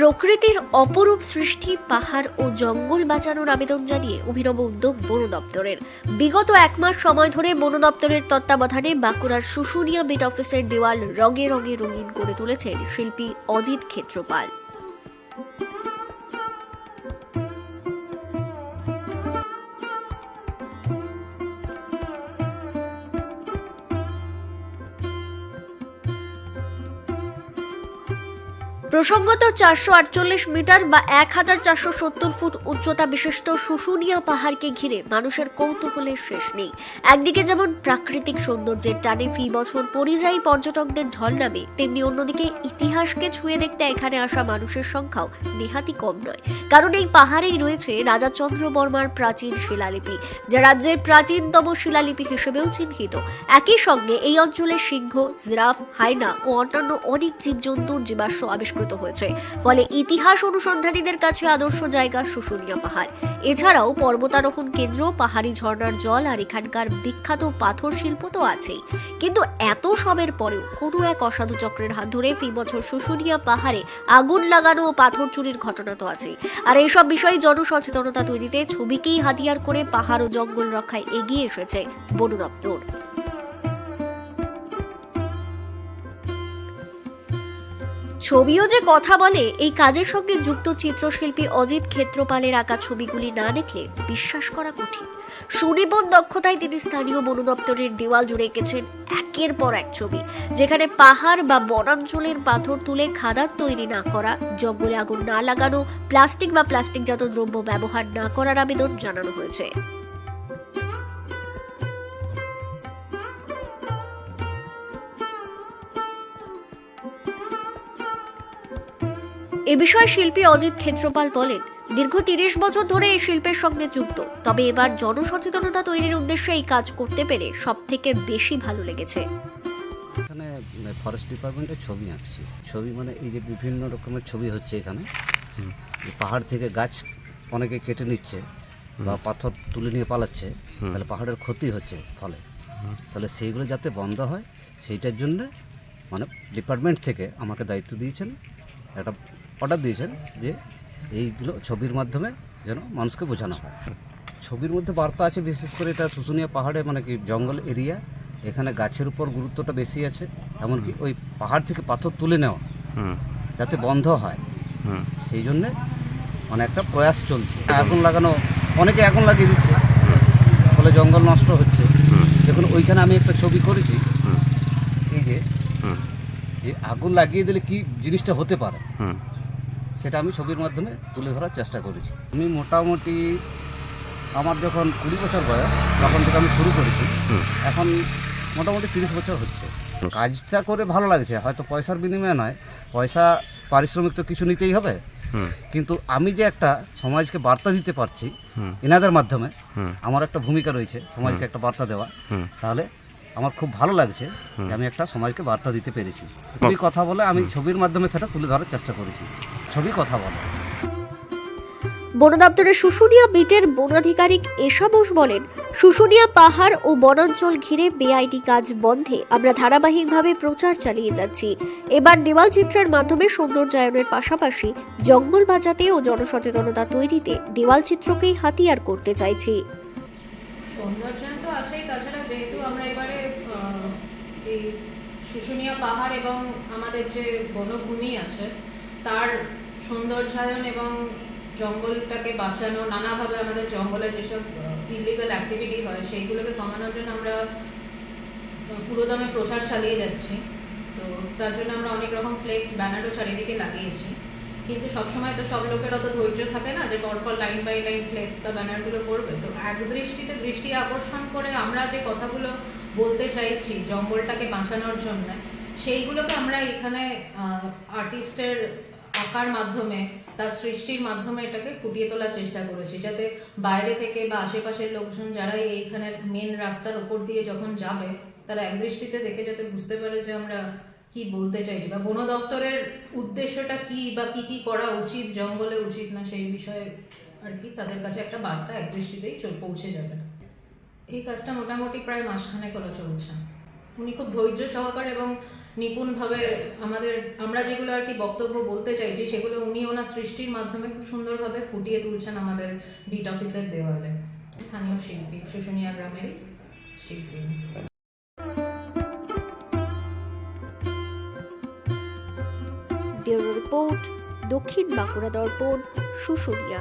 প্রকৃতির অপরূপ সৃষ্টি, পাহাড় ও জঙ্গল বাঁচানোর আবেদন জানিয়ে অভিনব উদ্যোগ বন দপ্তরের। বিগত এক মাস সময় ধরে বন দপ্তরের তত্ত্বাবধানে বাঁকুড়ার শুশুনিয়া বিট অফিসের দেওয়াল রঙে রঙে রঙিন করে তুলেছেন শিল্পী অজিত ক্ষেত্রপাল। প্রসঙ্গত চারশো আটচল্লিশ মিটার বা এক হাজার চারশো সত্তর ফুট উচ্চতা বিশিষ্ট শুশুনিয়া পাহাড়কে ঘিরে মানুষের কৌতূহলের শেষ নেই। একদিকে যেমন প্রাকৃতিক সৌন্দর্যের টানে ফি বছর পরিযায়ী পর্যটকদের ঢল নামে, তেমনি অন্যদিকে ইতিহাসকে ছুঁয়ে দেখতে এখানে আসা মানুষের সংখ্যাও নেহাতি কম নয়। কারণ এই পাহাড়েই রয়েছে রাজা চন্দ্র বর্মার প্রাচীন শিলালিপি, যা রাজ্যের প্রাচীনতম শিলালিপি হিসেবেও চিহ্নিত। একই সঙ্গে এই অঞ্চলে সিংহ, জিরাফ হায়না ও অন্যান্য অনেক জীবজন্তুর জীবাশ্ম আবিষ্কৃত হয়েছে। ফলে ইতিহাস অনুসন্ধানীদের কাছে আদর্শ জায়গা শুশুনিয়া পাহাড়। এছাড়াও পর্বতারোহণ কেন্দ্র, পাহাড়ি ঝর্ণার জল আর এখানকার বিখ্যাত পাথর শিল্প তো আছেই। কিন্তু এত সবের পরেও কোনো এক অসাধু চক্রের হাত ধরে ফি বছর শুশুনিয়া পাহাড়ে আগুন লাগানো ও পাথর চুরির ঘটনা তো আছেই। আর এইসব বিষয়ে জনসচেতনতা তৈরিতে ছবিকেই হাতিয়ার করে পাহাড় ও জঙ্গল রক্ষায় এগিয়ে এসেছে বন দপ্তর ছবিও যে কথা বলে, এই কাজের সঙ্গে যুক্ত চিত্রশিল্পী অজিত ক্ষেত্রপালের আঁকা ছবিগুলি না দেখলে বিশ্বাস করা কঠিন। সুনিপুণ দক্ষতায় তিনি স্থানীয় বন দপ্তরের দেওয়াল জুড়ে এঁকেছেন একের পর এক ছবি, যেখানে পাহাড় বা বনাঞ্চলের পাথর তুলে খাদার তৈরি না করা, জঙ্গলে আগুন না লাগানো, প্লাস্টিক বা প্লাস্টিকজাত দ্রব্য ব্যবহার না করার আবেদন জানানো হয়েছে। এ বিষয়ে শিল্পী অজিত ক্ষেত্রপাল বলেন দীর্ঘ তিরিশ বছর ধরে এই শিল্পের সঙ্গে যুক্ত। তবে এবার জনসচেতনতা তৈরির উদ্দেশ্যে এই কাজ করতে পেরে সব থেকে বেশি ভালো লেগেছে। এখানে ফরেস্ট ডিপার্টমেন্টের ছবি আঁকছি। ছবি মানে এই যে বিভিন্ন রকমের ছবি হচ্ছে এখানে। পাহাড় থেকে গাছ অনেকে কেটে নিচ্ছে বা পাথর তুলে নিয়ে পালাচ্ছে তাহলে পাহাড়ের ক্ষতি হচ্ছে ফলে। তাহলে সেইগুলো যাতে বন্ধ হয় সেইটার জন্য মানে ডিপার্টমেন্ট থেকে আমাকে দায়িত্ব দিয়েছেন। একটা অর্ডার দিয়েছেন যে এইগুলো ছবির মাধ্যমে যেন মানুষকে বোঝানো হয়। ছবির মধ্যে বার্তা আছে বিশেষ করে এটা শুশুনিয়া পাহাড়ে মানে কি জঙ্গল এরিয়া এখানে গাছের উপর গুরুত্বটা বেশি আছে এমনকি ওই পাহাড় থেকে পাথর তুলে নেওয়া হুম। যাতে বন্ধ হয়। হুম। সেই জন্যে মানে একটা প্রয়াস চলছে। আগুন লাগানো অনেকে আগুন লাগিয়ে দিচ্ছে ফলে জঙ্গল নষ্ট হচ্ছে। দেখুন ওইখানে আমি একটা ছবি করেছি। এই যে হুম। যে আগুন লাগিয়ে দিলে কি জিনিসটা হতে পারে? হুম। সেটা আমি ছবির মাধ্যমে তুলে ধরার চেষ্টা করেছি। আমি মোটামুটি আমার যখন কুড়ি বছর বয়স তখন থেকে আমি শুরু করেছি। এখন মোটামুটি তিরিশ বছর হচ্ছে। কাজটা করে ভালো লাগছে হয়তো পয়সার বিনিময়ে নয়। পয়সা পারিশ্রমিক তো কিছু নিতেই হবে। কিন্তু আমি যে একটা সমাজকে বার্তা দিতে পারছি এনাদের মাধ্যমে আমার একটা ভূমিকা রয়েছে সমাজকে একটা বার্তা দেওয়া। তাহলে আমার খুব ভালো লাগছে যে আমি একটা সমাজকে বার্তা দিতে পেরেছি। ছবি কথা বলে আমি ছবির মাধ্যমে সেটা তুলে ধরার চেষ্টা করেছি। ছবি কথা বলে। বন দপ্তরের শুশুনিয়া বিটের বনাধিকারিক এশা বোস বলেন শুশুনিয়া পাহাড় ও বনাঞ্চল ঘিরে বেআইনি কাজ বন্ধে আমরা ধারাবাহিকভাবে প্রচার চালিয়ে যাচ্ছি। এবার দেওয়াল চিত্রের মাধ্যমে সৌন্দর্যায়নের পাশাপাশি জঙ্গল বাঁচাতে ও জনসচেতনতা তৈরিতে দেওয়াল চিত্রকেই হাতিয়ার করতে চাইছি। সৌন্দর্যায়ন তো আছেই তাছাড়া যেহেতু আমরা এবারে শুশুনিয়া পাহাড় এবং আমাদের যে বনভূমি আছে, তার সৌন্দর্যায়ন এবং জঙ্গলটাকে বাঁচানো, নানাভাবে আমাদের জঙ্গলে যেসব ইলিগাল অ্যাক্টিভিটি হয়, সেইগুলোকে কমানোর জন্য আমরা পুরোদমে প্রচার চালিয়ে যাচ্ছি। তো তার জন্য আমরা অনেক রকম ফ্লেক্স ব্যানারও চারিদিকে লাগিয়েছি। কিন্তু সবসময় তো সব লোকের অত ধৈর্য থাকে না যে পরপর লাইন বাই লাইন ফ্লেক্স বা ব্যানারগুলো করবে। তো এক দৃষ্টিতে দৃষ্টি আকর্ষণ করে আমরা যে কথাগুলো বলতে চাইছি, জঙ্গলটাকে বাঁচানোর জন্য, সেইগুলোকে আমরা এখানে আর্টিস্টের আঁকার মাধ্যমে, তার সৃষ্টির মাধ্যমে এটাকে ফুটিয়ে তোলার চেষ্টা করেছি, যাতে বাইরে থেকে বা আশেপাশের লোকজন যারা এইখানের মেন রাস্তার উপর দিয়ে যখন যাবে, তারা এক দৃষ্টিতে দেখে যাতে বুঝতে পারে যে আমরা কি বলতে চাইছি, বা বন দপ্তরের উদ্দেশ্যটা কি, বা কি কি করা উচিত, জঙ্গলে উচিত না, সেই বিষয়ে আর কি তাদের কাছে একটা বার্তা এক দৃষ্টিতেই চল- পৌঁছে যাবে। এই কাজটা মোটামুটি প্রায় মাসখানেক হলো চলছে। উনি খুব ধৈর্য সহকারে এবং নিপুণভাবে আমাদের, আমরা যেগুলো আর কি বক্তব্য বলতে চাইছি, সেগুলো উনি ওনার সৃষ্টির মাধ্যমে খুব সুন্দরভাবে ফুটিয়ে তুলছেন আমাদের বিট অফিসের দেওয়ালে। স্থানীয় শিল্পী শুশুনিয়া গ্রামেরই শিল্পী। ব্যুরো রিপোর্ট, দক্ষিণ বাঁকুড়া দর্পণ, শুশুনিয়া।